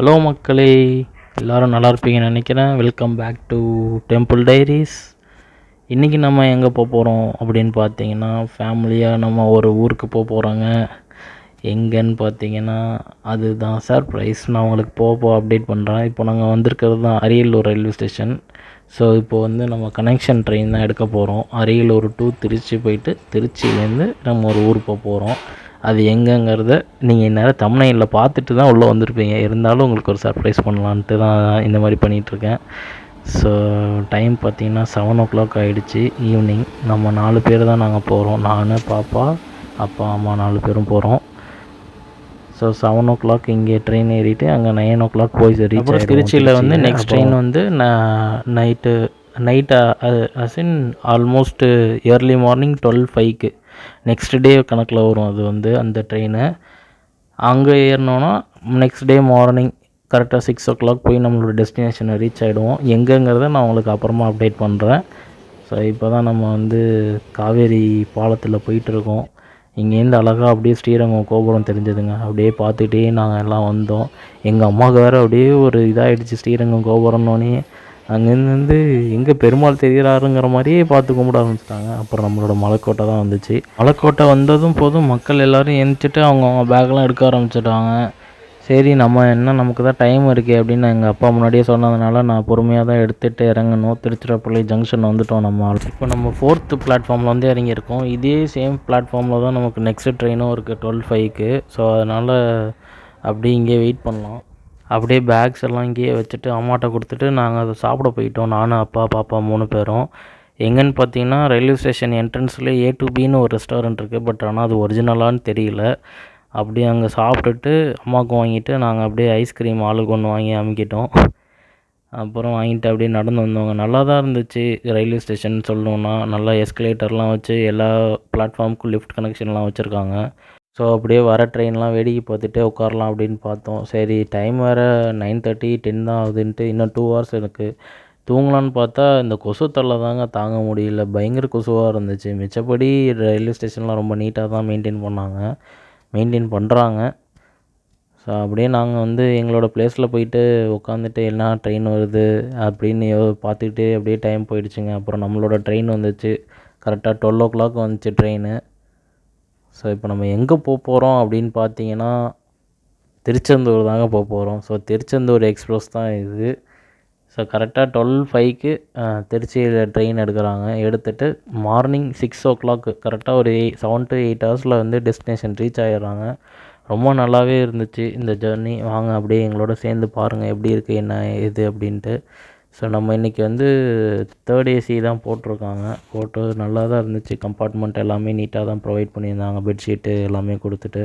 Hello மக்களே எல்லோரும் நல்லா இருப்பீங்கன்னு நினைக்கிறேன். Welcome back to temple diaries இன்றைக்கி நம்ம எங்கே போக போகிறோம் அப்படின்னு பார்த்தீங்கன்னா ஃபேமிலியாக நம்ம ஒரு ஊருக்கு போக போகிறோங்க எங்கேன்னு பார்த்தீங்கன்னா அதுதான் சர்ப்ரைஸ் நான் உங்களுக்கு போக போக அப்டேட் பண்ணுறேன் இப்போ நாங்கள் வந்திருக்கிறது தான் அரியலூர் ரயில்வே ஸ்டேஷன் ஸோ இப்போ வந்து நம்ம கனெக்ஷன் ட்ரெயின் தான் எடுக்க போகிறோம் அரியலூர் டு திருச்சி போயிட்டு திருச்சியிலேருந்து நம்ம ஒரு ஊர் போக போகிறோம் அது எங்கேங்கிறத நீங்கள் இந்நேரம் தமிழ்நாட்டில் பார்த்துட்டு தான் உள்ளே வந்திருப்பீங்க. இருந்தாலும் உங்களுக்கு ஒரு சர்ப்ரைஸ் பண்ணலான்ட்டு தான் இந்த மாதிரி பண்ணிகிட்ருக்கேன். ஸோ டைம் பார்த்திங்கன்னா செவன் ஓ கிளாக் ஆகிடுச்சி ஈவினிங் நம்ம நாலு பேர் தான் நாங்கள் போகிறோம் நான் பாப்பா அப்பா அம்மா நாலு பேரும் போகிறோம் ஸோ செவன் ஓ கிளாக் இங்கே ட்ரெயின் ஏறிட்டு அங்கே நைன் ஓ கிளாக் போய் ரீச் திருச்சியில் வந்து நெக்ஸ்ட் ட்ரெயின் வந்து night night in almost early morning twelve ஃபைவ்க்கு நெக்ஸ்ட் டே கணக்கில் வரும் அது வந்து அந்த ட்ரெயினு அங்கே ஏறினோன்னா நெக்ஸ்ட் டே மார்னிங் கரெக்டாக சிக்ஸ் ஓ கிளாக் போய் நம்மளோட டெஸ்டினேஷனை ரீச் ஆகிடுவோம் எங்கேங்கிறத நான் உங்களுக்கு அப்புறமா அப்டேட் பண்ணுறேன் ஸோ இப்போ தான் நம்ம வந்து காவேரி பாலத்தில் போயிட்டுருக்கோம். இங்கேருந்து அழகாக அப்படியே ஸ்ரீரங்கம் கோபுரம் தெரிஞ்சதுங்க. அப்படியே பார்த்துக்கிட்டே நாங்கள் எல்லாம் வந்தோம். எங்கள் அம்மாவுக்கு வேறு அப்படியே ஒரு இதாகிடுச்சு ஸ்ரீரங்கம் கோபுரம்னோடனே அங்கேருந்து வந்து எங்கே பெருமாள் தெரிகிறாருங்கிற மாதிரியே பார்த்து கும்பிட ஆரம்பிச்சிட்டாங்க. அப்புறம் நம்மளோட மலைக்கோட்டை தான் வந்துச்சு. மலைக்கோட்டை வந்ததும் போதும் மக்கள் எல்லோரும் எழுந்திரிச்சிட்டு அவங்கவுங்க பேக்லாம் எடுக்க ஆரம்பிச்சிட்டாங்க. சரி நம்ம என்ன நமக்கு தான் டைம் இருக்கே அப்படின்னு எங்கள் அப்பா முன்னாடியே சொன்னதுனால நான் பொறுமையாக தான் எடுத்துகிட்டு இறங்கணும். திருச்சிராப்பள்ளி ஜங்ஷன் வந்துட்டோம் நம்ம இப்போ நம்ம ஃபோர்த்து பிளாட்ஃபார்மில் வந்து இறங்கியிருக்கோம். இதே சேம் பிளாட்ஃபார்மில் தான் நமக்கு நெக்ஸ்ட் ட்ரெயினும் இருக்குது டுவெல் ஃபைவ்க்கு ஸோ அதனால் அப்படியே இங்கே வெயிட் பண்ணலாம். அப்படியே பேக்ஸ் எல்லாம் இங்கேயே வச்சுட்டு அம்மாட்ட கொடுத்துட்டு நாங்கள் அதை சாப்பிட போயிட்டோம். நானும் அப்பா பாப்பா மூணு பேரும். எங்கேன்னு பார்த்தீங்கன்னா ரயில்வே ஸ்டேஷன் என்ட்ரன்ஸில் ஏ டு பின்னு ஒரு ரெஸ்டாரண்ட் இருக்குது பட் ஆனால் அது ஒரிஜினலான்னு தெரியல. அப்படியே அங்கே சாப்பிட்டுட்டு அம்மாவுக்கு வாங்கிட்டு நாங்கள் அப்படியே ஐஸ்கிரீம் ஆளுக்கு ஒன்று வாங்கி அமுக்கிட்டோம். அப்புறம் வாங்கிட்டு அப்படியே நடந்து வந்தவங்க நல்லா தான் இருந்துச்சு ரயில்வே ஸ்டேஷன் சொல்லணுன்னா நல்லா எஸ்கலேட்டர்லாம் வச்சு எல்லா பிளாட்ஃபார்முக்கும் லிஃப்ட் கனெக்ஷன்லாம் வச்சுருக்காங்க. ஸோ அப்படியே வர ட்ரெயின்லாம் வேடிக்கை பார்த்துட்டே உட்காரலாம் அப்படின்னு பார்த்தோம். சரி டைம் வேறு நைன் தேர்ட்டி டென் தான் ஆகுதுன்ட்டு இன்னும் டூ ஹவர்ஸ் இருக்குது தூங்கலான்னு பார்த்தா இந்த கொசு தொல்லை தாங்க தாங்க முடியல. பயங்கர கொசுவாக இருந்துச்சு. மிச்சப்படி ரயில்வே ஸ்டேஷன்லாம் ரொம்ப நீட்டாக தான் மெயின்டைன் பண்ணாங்க. மெயின்டைன் பண்ணுறாங்க ஸோ அப்படியே நாங்கள் வந்து எங்களோட ப்ளேஸில் போயிட்டு உட்காந்துட்டு என்ன ட்ரெயின் வருது அப்படின்னு பார்த்துக்கிட்டே அப்படியே டைம் போயிடுச்சுங்க. அப்புறம் நம்மளோட ட்ரெயின் வந்துச்சு. கரெக்டாக டுவெல் ஓ கிளாக் வந்துச்சு ட்ரெயின் ஸோ இப்போ நம்ம எங்கே போக போகிறோம் அப்படின்னு பார்த்தீங்கன்னா திருச்செந்தூர் தாங்க போக போகிறோம் ஸோ திருச்செந்தூர் எக்ஸ்ப்ரெஸ் தான் இது. ஸோ கரெக்டாக டுவெல் ஃபைவ்க்கு திருச்சியில் ட்ரெயின் எடுக்கிறாங்க. எடுத்துகிட்டு மார்னிங் சிக்ஸ் ஓ கிளாக்கு கரெக்டாக ஒரு செவன் டு எயிட் ஹவர்ஸில் வந்து டெஸ்டினேஷன் ரீச் ஆகிடுறாங்க ரொம்ப நல்லாவே இருந்துச்சு இந்த ஜேர்னி வாங்க அப்படியே எங்களோட சேர்ந்து பாருங்கள் எப்படி இருக்குது என்ன இது அப்படின்ட்டு. ஸோ நம்ம இன்றைக்கி வந்து தேர்ட் ஏசி தான் போட்டிருக்காங்க. போட்டு நல்லா தான் இருந்துச்சு. கம்பார்ட்மெண்ட் எல்லாமே நீட்டாக தான் ப்ரொவைட் பண்ணியிருந்தாங்க. பெட்ஷீட்டு எல்லாமே கொடுத்துட்டு.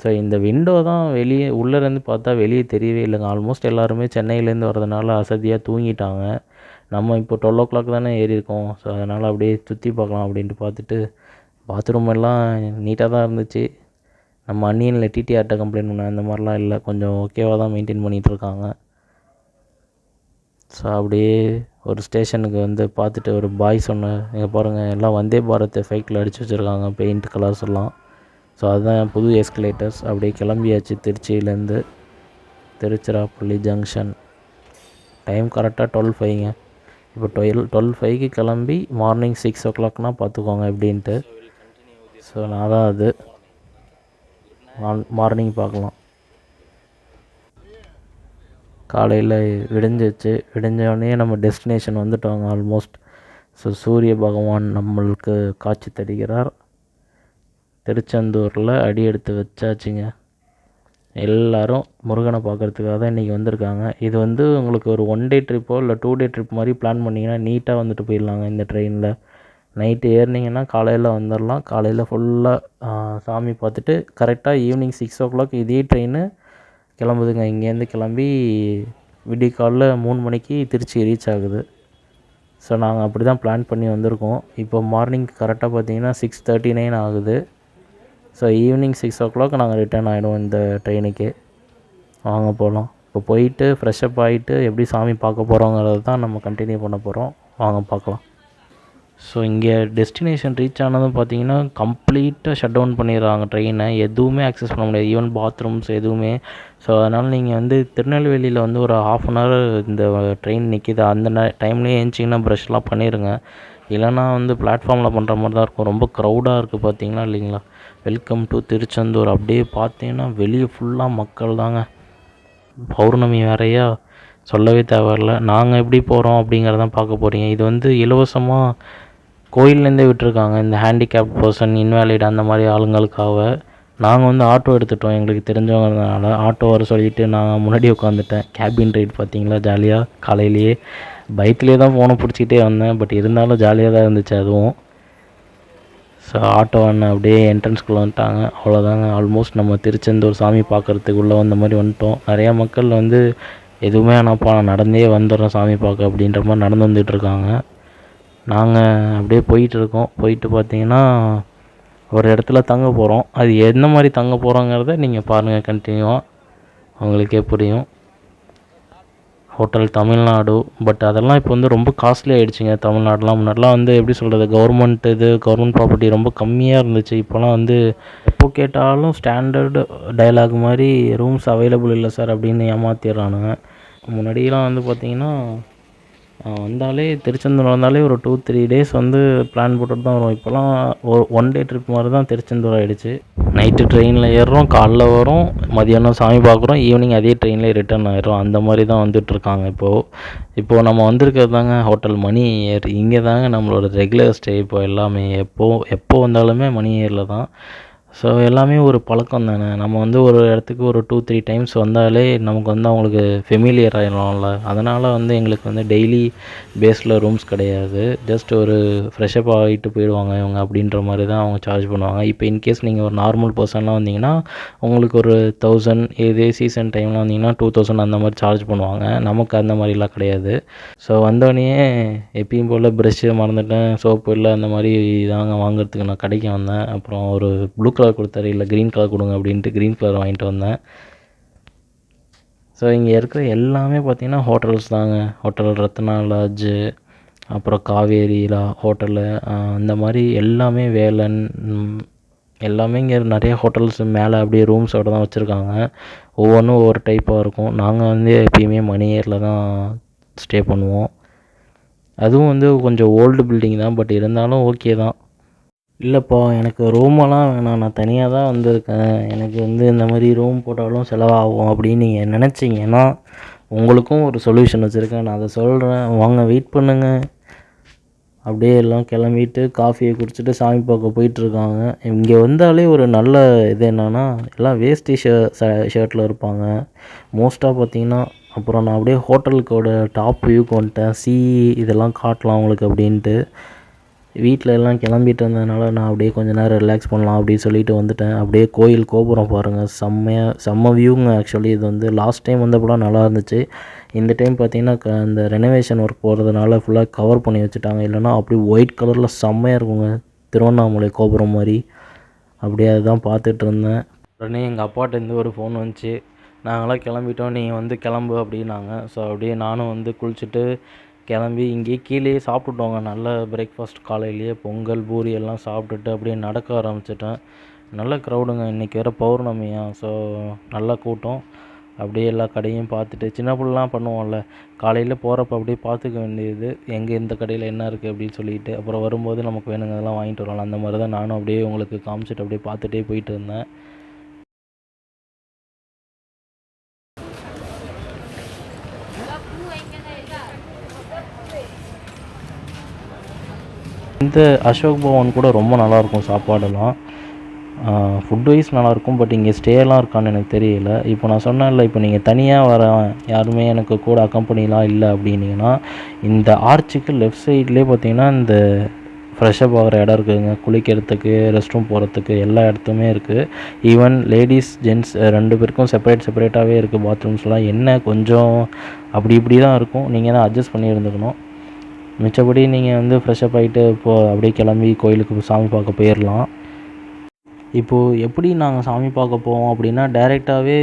ஸோ இந்த விண்டோ தான் வெளியே உள்ளேருந்து பார்த்தா வெளியே தெரியவே இல்லைங்க. ஆல்மோஸ்ட் எல்லாருமே சென்னையிலேருந்து வரதுனால அசதியாக தூங்கிட்டாங்க. நம்ம இப்போ டுவெல் ஓ கிளாக் தானே ஏறியிருக்கோம் ஸோ அதனால் அப்படியே சுற்றி பார்க்கலாம் அப்படின்ட்டு பார்த்துட்டு பாத்ரூம் எல்லாம் நீட்டாக தான் இருந்துச்சு. நம்ம அன்னியனில் டிடிஆர்கிட்ட கம்ப்ளைண்ட் பண்ண அந்த மாதிரிலாம் இல்லை. கொஞ்சம் ஓகேவாக தான் மெயின்டைன் பண்ணிகிட்ருக்காங்க ஸோ அப்படியே ஒரு ஸ்டேஷனுக்கு வந்து பார்த்துட்டு ஒரு பாய் சொன்னேன் இங்கே பாருங்கள் எல்லாம் வந்தே பாரத் ஃபைக்கில் அடித்து வச்சுருக்காங்க பெயிண்ட் கலர்ஸ் எல்லாம். ஸோ அதுதான் புது எஸ்கலேட்டர்ஸ் அப்படியே கிளம்பியாச்சு திருச்சியிலேருந்து திருச்சிராப்பள்ளி ஜங்ஷன் டைம் கரெக்டாக டுவெல் ஃபைவ்ங்க இப்போ டுவெல் டுவெல் ஃபைவ்க்கு கிளம்பி மார்னிங் சிக்ஸ் ஓ கிளாக்னால் பார்த்துக்கோங்க எப்படின்ட்டு. ஸோ நான் தான் அது. மார்னிங் பார்க்கலாம். காலையில் விடிஞ்சிச்சு விடிஞ்சோடனே நம்ம டெஸ்டினேஷன் வந்துட்டோங்க ஆல்மோஸ்ட் ஸோ சூரிய பகவான் நம்மளுக்கு காட்சி தருகிறார். திருச்செந்தூரில் அடி எடுத்து வச்சாச்சுங்க. எல்லோரும் முருகனை பார்க்குறதுக்காக தான் இன்றைக்கி வந்திருக்காங்க. இது வந்து உங்களுக்கு ஒரு ஒன் டே ட்ரிப்போ இல்லை டூ டே ட்ரிப் மாதிரி பிளான் பண்ணிங்கன்னா நீட்டாக வந்துட்டு போயிடலாங்க இந்த ட்ரெயினில் நைட்டு ஏறினீங்கன்னா காலையில் வந்துடலாம் காலையில் ஃபுல்லாக சாமி பார்த்துட்டு கரெக்டாக ஈவினிங் சிக்ஸ் ஓ கிளாக் இதே ட்ரெயின் கிளம்புதுங்க. இங்கேருந்து கிளம்பி விடிய காலைல மூணு மணிக்கு திருச்சி ரீச் ஆகுது. ஸோ நாங்கள் அப்படி தான் பிளான் பண்ணி வந்திருக்கோம். இப்போ மார்னிங் கரெக்டாக பார்த்தீங்கன்னா சிக்ஸ் தேர்ட்டி நைன் ஆகுது. So evening six o'clock நாங்கள் ரிட்டர்ன் ஆகிடுவோம் இந்த ட்ரெயினுக்கு வாங்க போகலாம் இப்போ போயிட்டு ஃப்ரெஷ்அப் ஆகிட்டு எப்படி சாமி பார்க்க போகிறோங்கிறது தான் நம்ம கண்டினியூ பண்ண போகிறோம் வாங்க பார்க்கலாம். ஸோ இங்கே டெஸ்டினேஷன் ரீச் ஆனதும் பார்த்தீங்கன்னா கம்ப்ளீட்டாக ஷட் டவுன் பண்ணிடுறாங்க ட்ரெயினை எதுவுமே அக்சஸ் பண்ண முடியாது. ஈவன் பாத்ரூம்ஸ் எதுவுமே. ஸோ அதனால் நீங்கள் வந்து திருநெல்வேலியில் வந்து ஒரு ஹாஃப் அன் ஹவர் இந்த ட்ரெயின் நிற்கிது அந்த நே டைம்லேயே ஏஞ்சிங்கன்னா ப்ரஷ்லாம் பண்ணிடுங்க இல்லைனா வந்து பிளாட்ஃபார்மில் பண்ணுற மாதிரி தான் இருக்கும். ரொம்ப க்ரௌடாக இருக்குது பார்த்தீங்களா இல்லைங்களா? Welcome to Tiruchendur. அப்படியே பார்த்தீங்கன்னா வெளியே ஃபுல்லாக மக்கள் தாங்க. பௌர்ணமி வேறையா? சொல்லவே தேவையில்ல. நாங்கள் எப்படி போகிறோம் அப்படிங்கிறதான் பார்க்க போகிறீங்க இது வந்து இலவசமாக கோயில்லேருந்தே விட்டுருக்காங்க. இந்த ஹேண்டிகேப் பர்சன் இன்வேலிட் அந்த மாதிரி ஆளுங்களுக்காக. நாங்கள் வந்து ஆட்டோ எடுத்துட்டோம். எங்களுக்கு தெரிஞ்சவங்கிறதுனால ஆட்டோ வர சொல்லிவிட்டு நான் முன்னாடி உட்காந்துட்டேன். கேபின் ரைட் பார்த்தீங்களா? ஜாலியாக காலையிலேயே. பைக்லேயே தான் ஃபோனை பிடிச்சிக்கிட்டே வந்தேன். பட் இருந்தாலும் ஜாலியாக தான் இருந்துச்சு அதுவும். ஸோ ஆட்டோ அண்ணன் அப்படியே என்ட்ரன்ஸ்குள்ளே வந்துட்டாங்க. அவ்வளோதாங்க ஆல்மோஸ்ட் நம்ம திருச்செந்தூர் சாமி பார்க்குறதுக்குள்ளே வந்த மாதிரி வந்துட்டோம். நிறையா மக்கள் வந்து எதுவுமே வேணாப்பா நான் நடந்தே வந்துடுறோம் சாமி பார்க்க அப்படின்ற மாதிரி நடந்து வந்துட்டுருக்காங்க நாங்கள் அப்படியே போயிட்டுருக்கோம். போயிட்டு பார்த்தீங்கன்னா ஒரு இடத்துல தங்க போகிறோம் அது என்ன மாதிரி தங்க போகிறோங்கிறத நீங்கள் பாருங்கள் கண்டினியூவாக உங்களுக்கே புரியும். ஹோட்டல் தமிழ்நாடு பட் அதெல்லாம் இப்போ வந்து ரொம்ப காஸ்ட்லி ஆகிடுச்சிங்க தமிழ்நாடுலாம். முன்னாடிலாம் வந்து எப்படி சொல்கிறது கவர்மெண்ட் இது கவர்மெண்ட் ப்ராப்பர்ட்டி ரொம்ப கம்மியாக இருந்துச்சு. இப்போலாம் வந்து எப்போ கேட்டாலும் ஸ்டாண்டர்டு டயலாக் மாதிரி ரூம்ஸ் அவைலபிள் இல்லை சார் அப்படின்னு ஏமாத்திடுறானுங்க. முன்னாடியெலாம் வந்து பார்த்திங்கன்னா வந்தாலே திருச்செந்தூர் வந்தாலே ஒரு டூ த்ரீ டேஸ் வந்து பிளான் போட்டுட்டு தான் வரும் இப்போலாம் ஒரு ஒன் டே ட்ரிப் மாதிரி தான் திருச்செந்தூர் ஆகிடுச்சு நைட்டு ட்ரெயினில் ஏறுறோம் காலைல வரோம் மதியானம் சாமி பார்க்குறோம் ஈவினிங் அதே ட்ரெயின்லேயே ரிட்டர்ன் ஆயிடும் அந்த மாதிரி தான் வந்துட்டுருக்காங்க இப்போது இப்போது நம்ம வந்திருக்கிறது தாங்க ஹோட்டல் மணி ஏர். இங்கே தாங்க நம்மளோட ரெகுலர் ஸ்டே இப்போ எல்லாமே. எப்போ எப்போ வந்தாலுமே மணி ஏரில் தான். ஸோ எல்லாமே ஒரு பழக்கம் தானே. நம்ம வந்து ஒரு இடத்துக்கு ஒரு டூ த்ரீ டைம்ஸ் வந்தாலே நமக்கு வந்து அவங்களுக்கு ஃபெமிலியர் ஆகிடலாம்ல அதனால் வந்து எங்களுக்கு வந்து டெய்லி பேஸில் ரூம்ஸ் கிடையாது. ஜஸ்ட் ஒரு ஃப்ரெஷ்அப் ஆகிட்டு போயிடுவாங்க இவங்க அப்படின்ற மாதிரி தான் அவங்க சார்ஜ் பண்ணுவாங்க. இப்போ இன்கேஸ் நீங்கள் ஒரு நார்மல் பர்சன்லாம் வந்தீங்கன்னா உங்களுக்கு ஒரு தௌசண்ட் இதே சீசன் டைமில் வந்தீங்கன்னா டூ தௌசண்ட் அந்த மாதிரி சார்ஜ் பண்ணுவாங்க. நமக்கு அந்த மாதிரிலாம் கிடையாது. ஸோ வந்தோடனே எப்பயும் போல் ப்ரெஷ்ஷு மறந்துட்டேன் சோப்பு இல்லை அந்த மாதிரி தாங்க வாங்குறதுக்கு நான் கடைக்கு வந்தேன். அப்புறம் ஒரு ப்ளூ கலர் கொடுத்தாரு. இல்லை க்ரீன் கலர் கொடுங்க அப்படின்ட்டு க்ரீன் கலர் வாங்கிட்டு வந்தேன். ஸோ இங்கே இருக்கிற எல்லாமே பார்த்திங்கன்னா ஹோட்டல்ஸ் தாங்க. ஹோட்டல் ரத்னா லாட்ஜு அப்புறம் காவேரிலா ஹோட்டலு அந்த மாதிரி எல்லாமே வேலன் எல்லாமே இங்கே நிறைய ஹோட்டல்ஸ் மேலே அப்படியே ரூம்ஸோட தான் வச்சுருக்காங்க. ஒவ்வொன்றும் ஒவ்வொரு டைப்பாக இருக்கும். நாங்கள் வந்து எப்பயுமே மணியரில் தான் ஸ்டே பண்ணுவோம். அதுவும் வந்து கொஞ்சம் ஓல்டு பில்டிங் தான் பட் இருந்தாலும் ஓகே தான். இல்லைப்பா எனக்கு ரூமெல்லாம் வேணாம். நான் தனியாக தான் வந்திருக்கேன். எனக்கு வந்து இந்த மாதிரி ரூம் போட்டாலும் செலவாகும் அப்படின்னு நீங்கள் நினச்சிங்கன்னா உங்களுக்கும் ஒரு சொல்யூஷன் வச்சுருக்கேன். நான் அதை சொல்கிறேன் வாங்க வெயிட் பண்ணுங்கள் அப்படியே எல்லாம் கிளம்பிட்டு காஃபியை குடிச்சிட்டு சாமி பார்க்க போயிட்டுருக்காங்க. இங்கே வந்தாலே ஒரு நல்ல இது என்னென்னா எல்லாம் வேஸ்டி ஷே ஷர்ட்டில் இருப்பாங்க. மோஸ்ட்டாக பார்த்தீங்கன்னா அப்புறம் நான் அப்படியே ஹோட்டலுக்கோட டாப் வியூக்கு வந்துட்டேன். சி இதெல்லாம் காட்டலாம் உங்களுக்கு அப்படின்ட்டு. வீட்டில் எல்லாம் கிளம்பிட்டு இருந்ததுனால நான் அப்படியே கொஞ்ச நேரம் ரிலாக்ஸ் பண்ணலாம் அப்படின்னு சொல்லிட்டு வந்துட்டேன். அப்படியே கோயில் கோபுரம் பாருங்கள் செம்மையாக செம்ம வியூங்க ஆக்சுவலி இது வந்து லாஸ்ட் டைம் வந்தப்போலாம் நல்லா இருந்துச்சு. இந்த டைம் பார்த்தீங்கன்னா க இந்த ரெனோவேஷன் ஒர்க் போகிறதுனால ஃபுல்லாக கவர் பண்ணி வச்சுட்டாங்க. இல்லைனா அப்படி ஒயிட் கலரில் செம்மையாக இருக்குங்க. திருவண்ணாமலை கோபுரம் மாதிரி. அப்படியே அதுதான் பார்த்துட்டு இருந்தேன். உடனே எங்கள் அப்பாட்டேருந்து ஒரு ஃபோன் வந்துச்சு. நாங்களாம் கிளம்பிட்டோம். நீங்கள் வந்து கிளம்பு அப்படின்னாங்க. ஸோ அப்படியே நானும் வந்து குளிச்சுட்டு கிளம்பி இங்கேயே கீழேயே சாப்பிட்டுட்டோங்க. நல்ல பிரேக்ஃபாஸ்ட் காலையிலேயே பொங்கல் பூரி எல்லாம் சாப்பிட்டுட்டு அப்படியே நடக்க ஆரம்பிச்சிட்டேன். நல்ல க்ரௌடுங்க இன்றைக்கி வேறு பௌர்ணமியா ஸோ நல்ல கூட்டம். அப்படியே எல்லா கடையும் பார்த்துட்டு சின்ன பிள்ளைலாம் பண்ணுவோம்ல. காலையில் போகிறப்ப அப்படியே பார்த்துக்க வேண்டியது எங்கே எந்த கடையில் என்ன இருக்குது அப்படின்னு சொல்லிட்டு அப்புறம் வரும்போது நமக்கு வேணுங்கிறதெல்லாம் வாங்கிட்டு வரலாம். அந்த மாதிரி தான் நானும் அப்படியே உங்களுக்கு காமிச்சிட்டு அப்படியே பார்த்துட்டே போயிட்டு இருந்தேன். இந்த அசோக் பவன் கூட ரொம்ப நல்லாயிருக்கும் சாப்பாடெல்லாம். ஃபுட் வைஸ் நல்லாயிருக்கும் பட் இங்கே ஸ்டேலாம் இருக்கான்னு எனக்கு தெரியல. இப்போ நான் சொன்னேன்ல இப்போ நீங்கள் தனியாக வர யாருமே எனக்கு கூட அக்கம்பெனிலாம் இல்லை அப்படின்னீங்கன்னா இந்த ஆர்ச்சுக்கு லெஃப்ட் சைட்லேயே பார்த்தீங்கன்னா இந்த ஃப்ரெஷ்ஷப் ஆகிற இடம் இருக்குதுங்க. குளிக்கிறதுக்கு ரெஸ்ட் ரூம் போகிறதுக்கு எல்லா இடத்துமே இருக்குது ஈவன் லேடிஸ் ஜென்ட்ஸ் ரெண்டு பேருக்கும் செப்பரேட் செப்பரேட்டாகவே இருக்குது பாத்ரூம்ஸ்லாம் என்ன கொஞ்சம் அப்படி இப்படி தான் இருக்கும். நீங்கள் தான் அட்ஜஸ்ட் பண்ணி இருந்துக்கணும் மிச்சபடி நீங்கள் வந்து ஃப்ரெஷ்ஷப் ஆகிட்டு இப்போ அப்படியே கிளம்பி கோயிலுக்கு சாமி பார்க்க போயிடலாம் இப்போது எப்படி நாங்கள் சாமி பார்க்க போவோம் அப்படின்னா டேரெக்டாகவே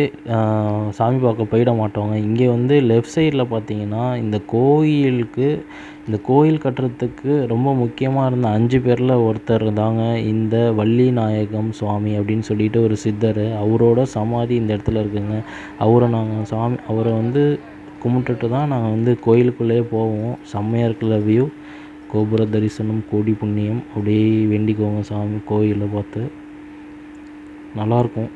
சாமி பார்க்க போயிட மாட்டோங்க. இங்கே வந்து லெஃப்ட் சைடில் பார்த்தீங்கன்னா இந்த கோயிலுக்கு இந்த கோயில் கட்டுறதுக்கு ரொம்ப முக்கியமாக இருந்த அஞ்சு பேரில் ஒருத்தர் தாங்க. இந்த வள்ளி நாயகம் சுவாமி அப்படின்னு சொல்லிட்டு ஒரு சித்தர் அவரோட சமாதி இந்த இடத்துல இருக்குங்க. அவரை நாங்கள் சாமி அவரை வந்து கும்பிட்டுட்டு தான் நாங்கள் வந்து கோயிலுக்குள்ளேயே போவோம். செம்மையாக இருக்குல்ல வியூ கோபுர தரிசனம் கோடி புண்ணியம். அப்படியே வேண்டிக்கோங்க சாமி கோயிலை பார்த்து. நல்லாயிருக்கும்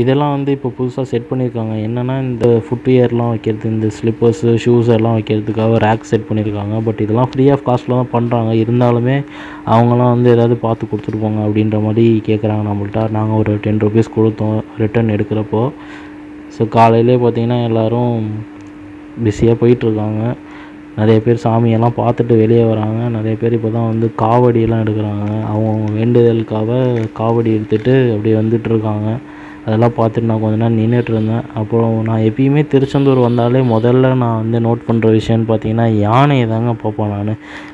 இதெல்லாம் வந்து இப்போ புதுசாக செட் பண்ணியிருக்காங்க. என்னென்னா இந்த ஃபுட்வியர்லாம் வைக்கிறது இந்த ஸ்லிப்பர்ஸு ஷூஸ் எல்லாம் வைக்கிறதுக்காக ரேக் செட் பண்ணியிருக்காங்க. பட் இதெல்லாம் ஃப்ரீ ஆஃப் காஸ்ட்டில் தான் பண்ணுறாங்க இருந்தாலுமே அவங்களாம் வந்து ஏதாவது பார்த்து கொடுத்துட்டு போங்க அப்படின்ற மாதிரி கேட்குறாங்க நம்மள்ட்ட. நாங்கள் ஒரு டென் ருபீஸ் கொடுத்தோம். ரிட்டன் எடுக்கிறப்போ ஸோ காலையிலே பார்த்தீங்கன்னா எல்லோரும் பிஸியாக போயிட்டுருக்காங்க. நிறைய பேர் சாமியெல்லாம் பார்த்துட்டு வெளியே வராங்க. நிறைய பேர் இப்போ தான் வந்து காவடியெல்லாம் எடுக்கிறாங்க. அவங்கவுங்க வேண்டுதலுக்காக காவடி எடுத்துகிட்டு அப்படியே வந்துட்டுருக்காங்க. அதெல்லாம் பார்த்துட்டு நான் கொஞ்ச நேரம் நின்றுட்ருந்தேன் அப்புறம் நான் எப்பயுமே திருச்செந்தூர் வந்தாலே முதல்ல நான் வந்து நோட் பண்ணுற விஷயம்னு பார்த்தீங்கன்னா யானையை தாங்க பார்ப்பேன் நான்.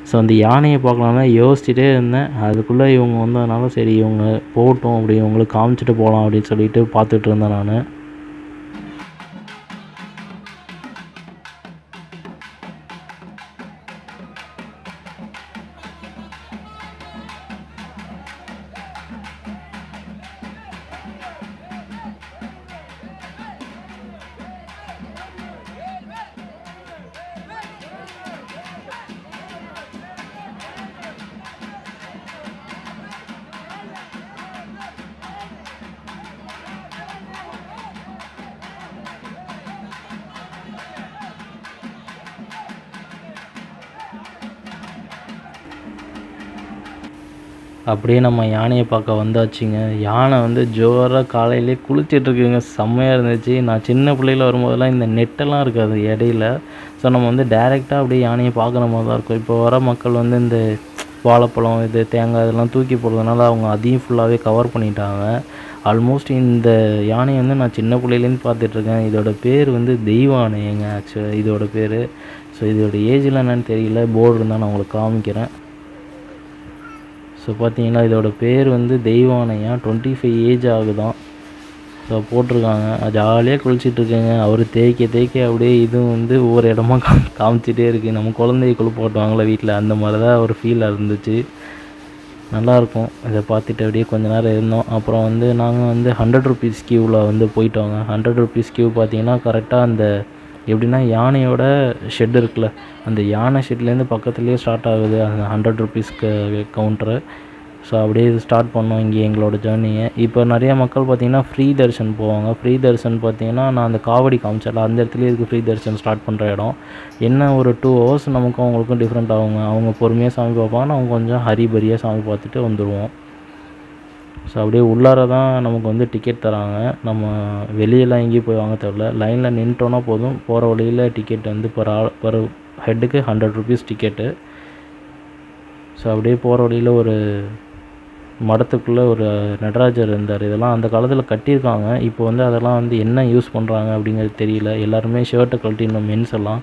ஸோ அந்த யானையை பார்க்கலான்னு யோசிச்சுட்டே இருந்தேன். அதுக்குள்ளே இவங்க வந்ததுனால சரி இவங்க போகட்டும் அப்படி இவங்களுக்கு காமிச்சிட்டு போகலாம் அப்படின்னு சொல்லிட்டு பார்த்துட்டு இருந்தேன் நான். அப்படியே நம்ம யானையை பார்க்க வந்தாச்சுங்க. யானை வந்து ஜோராக காலையிலே குளிச்சிட்ருக்குங்க செம்மையாக இருந்துச்சு. நான் சின்ன பிள்ளையில் வரும்போதெல்லாம் இந்த நெட்டெல்லாம் இருக்காது இடையில. ஸோ நம்ம வந்து டேரெக்டாக அப்படியே யானையை பார்க்குற மாதிரி தான் இருக்கும். இப்போ வர மக்கள் வந்து இந்த வாழைப்பழம் இது தேங்காய் இதெல்லாம் தூக்கி போடுறதுனால அவங்க அதையும் ஃபுல்லாகவே கவர் பண்ணிட்டாங்க. ஆல்மோஸ்ட் இந்த யானையை வந்து நான் சின்ன பிள்ளையிலேருந்து பார்த்துட்ருக்கேன் இதோட பேர் வந்து தெய்வானைங்க ஆக்சுவலாக இதோட பேர். ஸோ இதோட ஏஜ்லாம் என்னன்னு தெரியல. போர்டு இருந்தால் நான் உங்களுக்கு காமிக்கிறேன். ஸோ பார்த்தீங்கன்னா இதோட பேர் வந்து தெய்வானையா? டுவெண்ட்டி ஃபைவ் ஏஜ் ஆகுதான். ஸோ போட்டிருக்காங்க. ஜாலியாக குளிச்சிட்ருக்கேங்க அவர் தேய்க்க தேய்க்க அப்படியே இதுவும் வந்து ஒவ்வொரு இடமா காம் காமிச்சிட்டே இருக்குது நம்ம குழந்தைய குளிப்பாட்டுவாங்களே வீட்டில் அந்த மாதிரி தான் ஒரு ஃபீல் இருந்துச்சு. நல்லாயிருக்கும். இதை பார்த்துட்டு அப்படியே கொஞ்ச நேரம் இருந்தோம். அப்புறம் வந்து நாங்கள் வந்து ஹண்ட்ரட் ருபீஸ் க்யூவில் வந்து போயிட்டோங்க. ஹண்ட்ரட் ருபீஸ் க்யூ பார்த்தீங்கன்னா கரெக்டாக அந்த எப்படின்னா யானையோட ஷெட் இருக்குல்ல அந்த யானை ஷெட்லேருந்து பக்கத்துலேயே ஸ்டார்ட் ஆகுது. அந்த ஹண்ட்ரட் ருபீஸ்க்கு கவுண்ட்ரு ஸோ அப்படியே இது ஸ்டார்ட் பண்ணோம் இங்கே எங்களோட ஜேர்னியை இப்போ நிறைய மக்கள் பார்த்திங்கன்னா ஃப்ரீ தர்ஷன் போவாங்க. ஃப்ரீ தர்ஷன் பார்த்திங்கன்னா நான் அந்த காவடி காமிச்சல அந்த இடத்துலயே இருக்குது ஃப்ரீ தர்ஷன் ஸ்டார்ட் பண்ணுற இடம். என்ன ஒரு டூ ஹவர்ஸ் நமக்கும் அவங்களுக்கும் டிஃப்ரெண்ட் ஆகுங்க. அவங்க பொறுமையாக சாமி பார்ப்பாங்க அவங்க கொஞ்சம் ஹரிபரியாக சாமி பார்த்துட்டு வந்துடுவோம் ஸோ அப்படியே உள்ளார தான் நமக்கு வந்து டிக்கெட் தராங்க. நம்ம வெளியெல்லாம் எங்கேயும் போய் வாங்க தேவையில்ல. லைனில் நின்றுட்டோன்னா போதும். போகிற வழியில் டிக்கெட் வந்து பர் ஆள் பர் ஹெட்டுக்கு ஹண்ட்ரட் ருபீஸ் டிக்கெட்டு ஸோ அப்படியே போகிற வழியில் ஒரு மடத்துக்குள்ளே ஒரு நடராஜர் இருந்தார். இதெல்லாம் அந்த காலத்தில் கட்டியிருக்காங்க. இப்போ வந்து அதெல்லாம் வந்து என்ன யூஸ் பண்ணுறாங்க அப்படிங்கிறது தெரியல. எல்லாருமே ஷர்ட்டை கழட்டிடணும் மென்ஸ் எல்லாம்.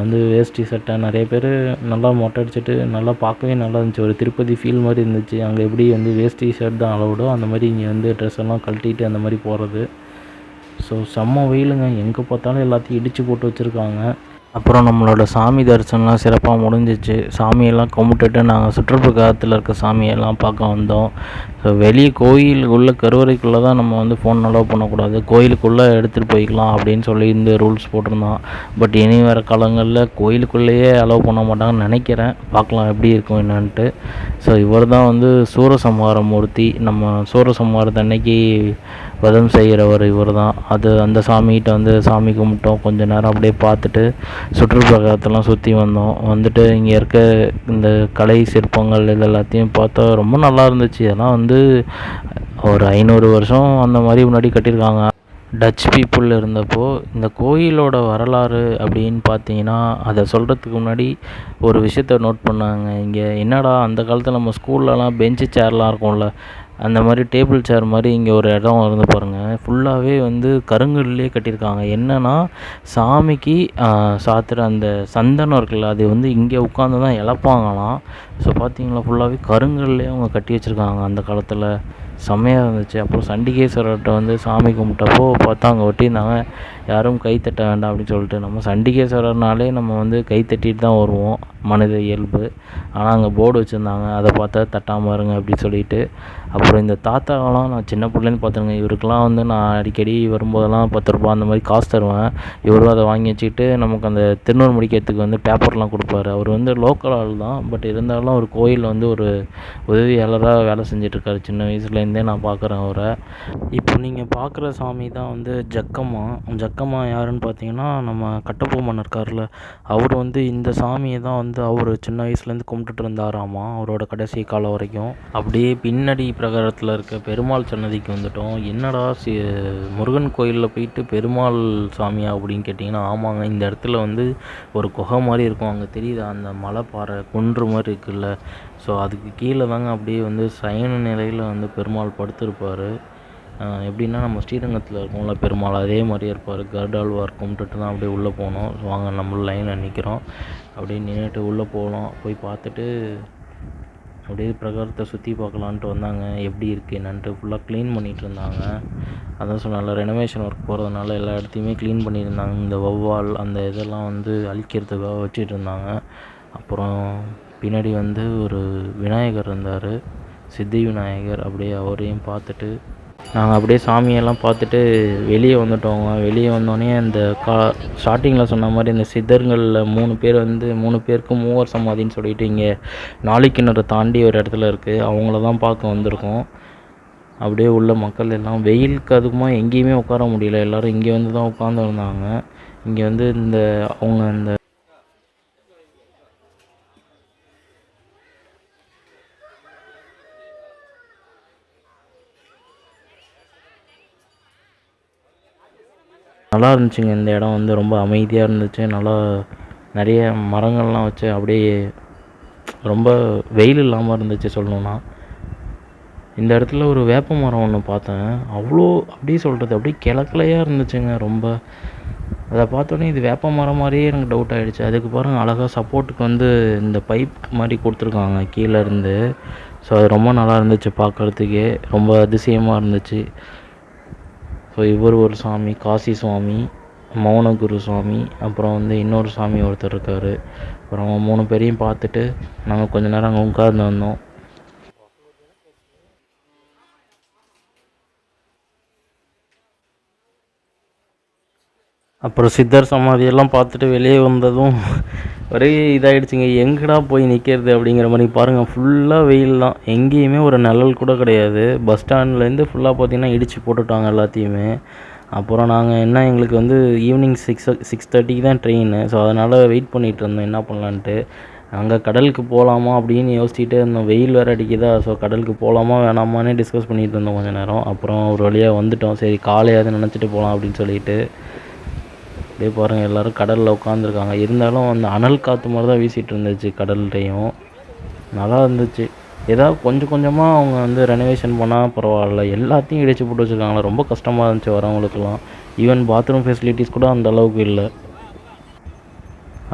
வந்து வேஷ்டி சட்டை நிறைய பேர் நல்லா மொட்டை அடிச்சுட்டு நல்லா பார்க்கவே நல்லா இருந்துச்சு. ஒரு திருப்பதி ஃபீல் மாதிரி இருந்துச்சு. அங்கே எப்படி வந்து வேஷ்டி ஷர்ட் தான் அளவுடோ அந்த மாதிரி இங்கே வந்து ட்ரெஸ் எல்லாம் கழட்டிட்டு அந்த மாதிரி போகிறது ஸோ செம்ம வெயிலுங்க. எங்கே பார்த்தாலும் எல்லாத்தையும் இடித்து போட்டு வச்சுருக்காங்க. அப்புறம் நம்மளோட சாமி தரிசனம்லாம் சிறப்பாக முடிஞ்சிச்சு. சாமியெல்லாம் கும்பிட்டுட்டு நாங்கள் சுற்றுப்புறத்தில் இருக்க சாமியெல்லாம் பார்க்க வந்தோம். ஸோ வெளியே கோயில் உள்ள கருவறைக்குள்ளே தான் நம்ம வந்து ஃபோன் அலோவ் பண்ணக்கூடாது. கோயிலுக்குள்ளே எடுத்துகிட்டு போய்க்கலாம் அப்படின்னு சொல்லி இந்த ரூல்ஸ் போட்டிருந்தான். பட் இனி வர காலங்களில் கோயிலுக்குள்ளேயே அலோவ் பண்ண மாட்டாங்கன்னு நினைக்கிறேன். பார்க்கலாம் எப்படி இருக்கும் என்னன்ட்டு. ஸோ இவர் தான் வந்து சூரசம்ஹார மூர்த்தி நம்ம சூரசம்ஹாரத்து அன்னைக்கு வதம் செய்கிறவர் இவர் தான் அது அந்த சாமிகிட்ட வந்து சாமி கும்பிட்டோம். கொஞ்ச நேரம் அப்படியே பார்த்துட்டு சுற்றுப்புறத்தெல்லாம் சுற்றி வந்தோம். வந்துட்டு இங்கே இருக்க இந்த கலை சிற்பங்கள் இது எல்லாத்தையும் பார்த்தா ரொம்ப நல்லா இருந்துச்சு. இதெல்லாம் வந்து ஒரு ஐநூறு வருஷம் அந்த மாதிரி முன்னாடி கட்டியிருக்காங்க. டச் பீப்புள் இருந்தப்போ இந்த கோயிலோட வரலாறு அப்படின்னு பார்த்தீங்கன்னா அதை சொல்கிறதுக்கு முன்னாடி ஒரு விஷயத்த நோட் பண்ணாங்க. இங்கே என்னடா அந்த காலத்தில் நம்ம ஸ்கூல்லலாம் பெஞ்சு சேர்லாம் இருக்கும்ல அந்த மாதிரி டேபிள் சேர் மாதிரி இங்கே ஒரு இடம் இருந்து பாருங்கள் ஃபுல்லாகவே வந்து கருங்கல்லே கட்டியிருக்காங்க. என்னென்னா சாமிக்கு சாத்துகிற அந்த சந்தனம் இருக்குல்ல அது வந்து இங்கே உட்காந்து தான் இழப்பாங்களாம் ஸோ பார்த்தீங்களா ஃபுல்லாகவே கருங்கல்லே அவங்க கட்டி வச்சுருக்காங்க அந்த காலத்தில். செம்மையாக இருந்துச்சு. அப்புறம் சண்டிகேஸ்வரர்கிட்ட வந்து சாமி கும்பிட்டப்போ பார்த்தா அங்கே ஒட்டியிருந்தாங்க. யாரும் கை தட்ட வேண்டாம் அப்படின்னு சொல்லிட்டு நம்ம சண்டிகேஸ்வரர்னாலே நம்ம வந்து கை தட்டிட்டு தான் வருவோம். மனித இயல்பு. ஆனால் அங்கே போர்டு வச்சுருந்தாங்க. அதை பார்த்தா தட்டாமல் இருங்க அப்படின்னு சொல்லிட்டு. அப்புறம் இந்த தாத்தாவெல்லாம் நான் சின்ன பிள்ளைன்னு பார்த்துருங்க இவருக்கெல்லாம் வந்து நான் அடிக்கடி வரும்போதெல்லாம் பத்து ரூபா அந்த மாதிரி காசு தருவேன். இவரும் அதை வாங்கி வச்சுக்கிட்டு நமக்கு அந்த திருநூறு முடிக்கிறதுக்கு வந்து பேப்பர்லாம் கொடுப்பாரு. அவர் வந்து லோக்கல் ஆள் தான். பட் இருந்தாலும் அவர் கோயிலில் வந்து ஒரு உதவியாளராக வேலை செஞ்சிட்ருக்காரு. சின்ன வயசுலேருந்தே நான் பார்க்குறேன் அவரை. இப்போ நீங்கள் பார்க்குற சாமி தான் வந்து ஜக்கம்மா ஜக்கம்மா யாருன்னு பார்த்தீங்கன்னா நம்ம கட்டபொம்மன் இருக்கார்ல அவர் வந்து இந்த சாமியை தான் வந்து அவர் சின்ன வயசுலேருந்து கும்பிட்டுட்டு இருந்தாராமா அவரோட கடைசி காலம் வரைக்கும். அப்படியே பின்னாடி பிரகாரத்தில் இருக்க பெருமாள் சன்னதிக்கு வந்துட்டோம். என்னடா சி முருகன் கோயிலில் போயிட்டு பெருமாள் சாமியா அப்படின்னு கேட்டிங்கன்னா ஆமாங்க இந்த இடத்துல வந்து ஒரு குகை மாதிரி இருக்கும். அங்கே தெரியுதா அந்த மலைப்பாறை குன்று மாதிரி இருக்குல்ல. ஸோ அதுக்கு கீழே தாங்க அப்படியே வந்து சயன நிலையில் வந்து பெருமாள் படுத்திருப்பார். எப்படின்னா நம்ம ஸ்ரீரங்கத்தில் இருக்கோம்ல பெருமாள் அதே மாதிரியே இருப்பார். கருடாழ்வார் கும்பிட்டுட்டு தான் அப்படியே உள்ளே போனோம். ஸோ வாங்க நம்மளும் லைனில் நிற்கிறோம் அப்படியே நின்றுட்டு உள்ளே போனோம் போய் பார்த்துட்டு அப்படியே பிரகாரத்தை சுற்றி பார்க்கலான்ட்டு வந்தாங்க. எப்படி இருக்குது என்னன்ட்டு ஃபுல்லாக க்ளீன் பண்ணிகிட்டு இருந்தாங்க. அதான் சொன்னால ரெனோவேஷன் ஒர்க் போகிறதுனால எல்லா இடத்தையுமே க்ளீன் பண்ணியிருந்தாங்க. இந்த வௌவால் அந்த இதெல்லாம் வந்து அழிக்கிறதுக்காக வச்சுட்டு இருந்தாங்க. அப்புறம் பின்னாடி வந்து ஒரு விநாயகர் இருந்தார். சித்தி விநாயகர் அப்படியே அவரையும் பார்த்துட்டு நாங்கள் அப்படியே சாமியெல்லாம் பார்த்துட்டு வெளியே வந்துட்டோங்க. வெளியே வந்தோடனே அந்த கா ஸ்டார்டிங்கில் சொன்ன மாதிரி இந்த சித்தர்களில் மூணு பேர் வந்து மூணு பேருக்கும் மூவர் சமாதின்னு சொல்லிட்டு இங்கே நாளைக்கிணறு தாண்டி ஒரு இடத்துல இருக்குது அவங்கள தான் பார்க்க வந்திருக்கோம். அப்படியே உள்ள மக்கள் எல்லாம் வெயிலுக்கு அதுக்குமா எங்கேயுமே உட்கார முடியல. எல்லோரும் இங்கே வந்து தான் உட்காந்துருந்தாங்க இங்கே வந்து இந்த அவங்க இந்த நல்லா இருந்துச்சுங்க. இந்த இடம் வந்து ரொம்ப அமைதியாக இருந்துச்சு. நல்லா நிறைய மரங்கள்லாம் வச்சு அப்படியே ரொம்ப வெயில் இல்லாமல் இருந்துச்சு சொல்லணுன்னா இந்த இடத்துல ஒரு வேப்ப மரம் ஒன்று பார்த்தேன். அவ்வளோ அப்படியே சொல்கிறது அப்படியே கிழக்கலையாக இருந்துச்சுங்க ரொம்ப. அதை பார்த்தோன்னே இது வேப்ப மரம் மாதிரியே எனக்கு டவுட் ஆகிடுச்சு அதுக்கு பாருங்கள் அழகாக சப்போர்ட்டுக்கு வந்து இந்த பைப் மாதிரி கொடுத்துருக்காங்க கீழே இருந்து. ஸோ அது ரொம்ப நல்லா இருந்துச்சு பார்க்குறதுக்கே. ரொம்ப அதிசயமாக இருந்துச்சு. ஸோ இவர் ஒரு சாமி காசி சுவாமி மௌனகுரு சுவாமி அப்புறம் வந்து இன்னொரு சாமி ஒருத்தர் இருக்கார். அப்புறம் அவங்க மூணு பேரையும் பார்த்துட்டு நாங்கள் கொஞ்ச நேரம் அங்கே உட்கார்ந்து வந்தோம். அப்புறம் சித்தர் சமாதியெல்லாம் பார்த்துட்டு வெளியே வந்ததும் ஒரே இதாகிடுச்சிங்க எங்கடா போய் நிற்கிறது அப்படிங்கிற மாதிரி. பாருங்கள் ஃபுல்லாக வெயில் தான் எங்கேயுமே ஒரு நிழல் கூட கிடையாது. பஸ் ஸ்டாண்ட்லேருந்து ஃபுல்லாக பார்த்திங்கன்னா இடித்து போட்டுட்டாங்க எல்லாத்தையுமே. அப்புறம் நாங்கள் என்ன எங்களுக்கு வந்து ஈவினிங் சிக்ஸ் சிக்ஸ் தேர்ட்டிக்கு தான் ட்ரெயின் ஸோ அதனால் வெயிட் பண்ணிகிட்டு இருந்தோம். என்ன பண்ணலான்ட்டு. அங்கே கடலுக்கு போகலாமா அப்படின்னு யோசிச்சுட்டே இருந்தோம். வெயில் வேறு அடிக்குதா? ஸோ கடலுக்கு போகலாமா வேணாமான்னு டிஸ்கஸ் பண்ணிகிட்டு இருந்தோம் கொஞ்சம் நேரம். அப்புறம் ஒரு வழியாக வந்துட்டோம். சரி காலையாவது நினச்சிட்டு போகலாம் அப்படின்னு சொல்லிட்டு. அப்படியே பாருங்கள் எல்லோரும் கடலில் உட்காந்துருக்காங்க இருந்தாலும் அந்த அனல் காற்று மாதிரி தான் வீசிகிட்டு இருந்துச்சு கடல்லையும். நல்லா இருந்துச்சு. ஏதாவது கொஞ்சம் கொஞ்சமாக அவங்க வந்து ரெனோவேஷன் பண்ணால் பரவாயில்ல. எல்லாத்தையும் இடிச்சு போட்டு வச்சுருக்காங்களா. ரொம்ப கஷ்டமாக இருந்துச்சு வரவங்களுக்குலாம் ஈவன் பாத்ரூம் ஃபெசிலிட்டிஸ் கூட அந்த அளவுக்கு இல்லை.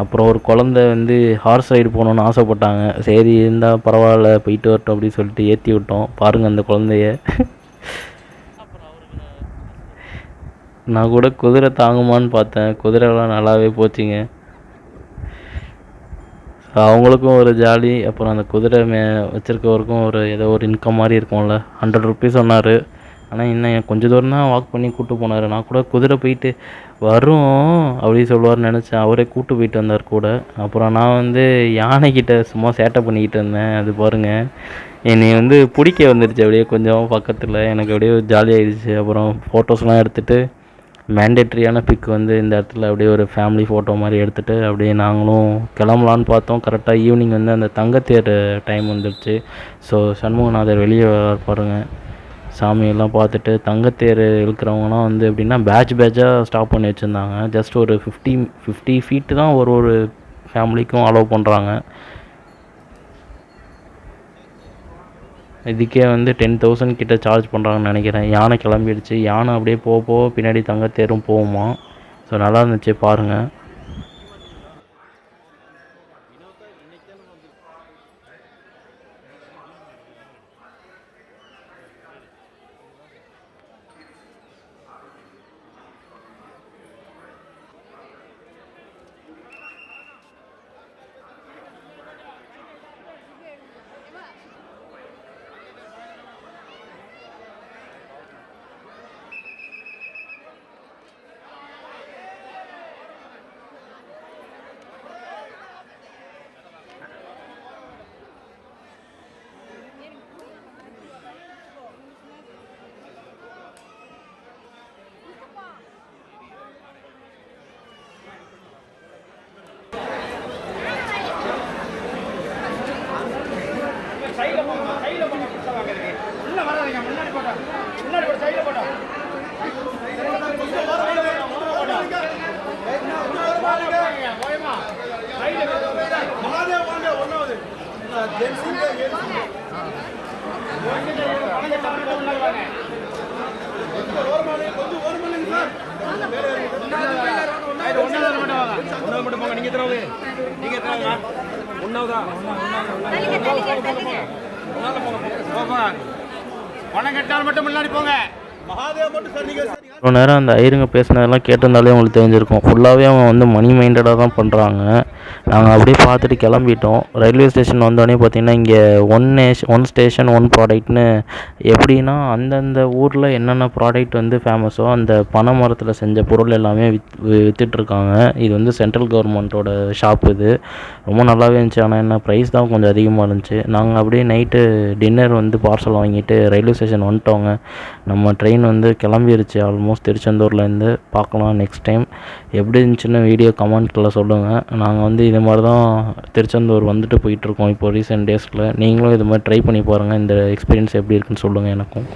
அப்புறம் ஒரு குழந்த வந்து ஹார்ஸ் ரைடு போகணுன்னு ஆசைப்பட்டாங்க. சரி இருந்தால் பரவாயில்ல போயிட்டு வரட்டும் அப்படின்னு சொல்லிட்டு ஏற்றி விட்டோம். பாருங்கள் அந்த குழந்தைய. நான் கூட குதிரை தாங்குமான்னு பார்த்தேன். குதிரைலாம் நல்லாவே போச்சுங்க. அவங்களுக்கும் ஒரு ஜாலி. அப்புறம் அந்த குதிரை மே வச்சுருக்கவருக்கும் ஒரு ஏதோ ஒரு இன்கம் மாதிரி இருக்கும்ல. ஹண்ட்ரட் ருபீஸ் சொன்னார். ஆனால் இன்னும் கொஞ்சம் தூரம் தான் வாக் பண்ணி கூப்பிட்டு போனார். நான் கூட குதிரை போயிட்டு வரும் அப்படி சொல்லுவார்னு நினச்சேன். அவரே கூப்பிட்டு போயிட்டு வந்தார் கூட. அப்புறம் நான் வந்து யானைக்கிட்ட சும்மா சேட்டை பண்ணிக்கிட்டு இருந்தேன். அது பாருங்கள் என்னை வந்து பிடிக்க வந்துருச்சு. அப்படியே கொஞ்சம் பக்கத்தில். எனக்கு அப்படியே ஜாலியாகிடுச்சு அப்புறம் ஃபோட்டோஸ்லாம் எடுத்துகிட்டு மேண்டேட்ரியான பிக் வந்து இந்த இடத்துல அப்படியே ஒரு ஃபேமிலி ஃபோட்டோ மாதிரி எடுத்துகிட்டு அப்படியே நாங்களும் கிளம்பலான்னு பார்த்தோம். கரெக்டாக ஈவினிங் வந்து அந்த தங்கத்தேர் டைம் வந்துடுச்சு ஸோ சண்முகநாதர் வெளியே பாருங்கள் சாமியெல்லாம் பார்த்துட்டு தங்கத்தேர் இழுக்கிறவங்கலாம் வந்து எப்படின்னா பேட்ச் பேட்சாக ஸ்டாப் பண்ணி வச்சுருந்தாங்க. ஜஸ்ட் ஒரு ஃபிஃப்டி ஃபிஃப்டி ஃபீட்டு தான் ஒரு ஒரு ஃபேமிலிக்கும் அலோவ் பண்ணுறாங்க இதுக்கே வந்து டென் தௌசண்ட் கிட்ட சார்ஜ் பண்ணுறாங்கன்னு நினைக்கிறேன். யானை கிளம்பிடுச்சு. யானை அப்படியே போக போக பின்னாடி தங்கத்தேரும் போகுமா ஸோ நல்லா இருந்துச்சு பாருங்கள் பணம் கட்டால் மட்டும் முன்னாடி போங்க. மகாதேவ் மட்டும் சார் நீங்க இவ்வளோ நேரம் அந்த ஐயருங்க பேசினதெல்லாம் கேட்டிருந்தாலே உங்களுக்கு தெரிஞ்சிருக்கும். ஃபுல்லாகவே அவங்க வந்து மணி மைண்டடாக தான் பண்ணுறாங்க நாங்கள் அப்படியே பார்த்துட்டு கிளம்பிட்டோம். ரயில்வே ஸ்டேஷன் வந்தோடனே பார்த்தீங்கன்னா இங்கே one nation one station one ப்ராடக்ட்னு எப்படின்னா அந்தந்த ஊரில் என்னென்ன ப்ராடக்ட் வந்து ஃபேமஸோ அந்த பனை மரத்தில் செஞ்ச பொருள் எல்லாமே வித் விற்றுட்ருக்காங்க இது வந்து சென்ட்ரல் கவர்மெண்ட்டோட ஷாப் இது. ரொம்ப நல்லாவே இருந்துச்சு. ஆனால் என்ன ப்ரைஸ் தான் கொஞ்சம் அதிகமாக இருந்துச்சு. நாங்கள் அப்படியே நைட்டு டின்னர் வந்து பார்சல் வாங்கிட்டு ரயில்வே ஸ்டேஷன் வந்துட்டோங்க. நம்ம ட்ரெயின் வந்து கிளம்பிருச்சு ஆல்மோஸ்ட் திருச்செந்தூர்லேருந்து பார்க்கலாம் நெக்ஸ்ட் டைம் எப்படி இருந்துச்சுன்னு வீடியோ கமெண்ட்டில் சொல்லுங்கள் நாங்கள் வந்து இது மாதிரி தான் திருச்செந்தூர் வந்துட்டு போயிட்டுருக்கோம் இப்போ ரீசெண்ட் டேஸில் நீங்களும் இது மாதிரி ட்ரை பண்ணி பாருங்கள் இந்த எக்ஸ்பீரியன்ஸ் எப்படி இருக்குன்னு சொல்லுங்கள் எனக்கும்.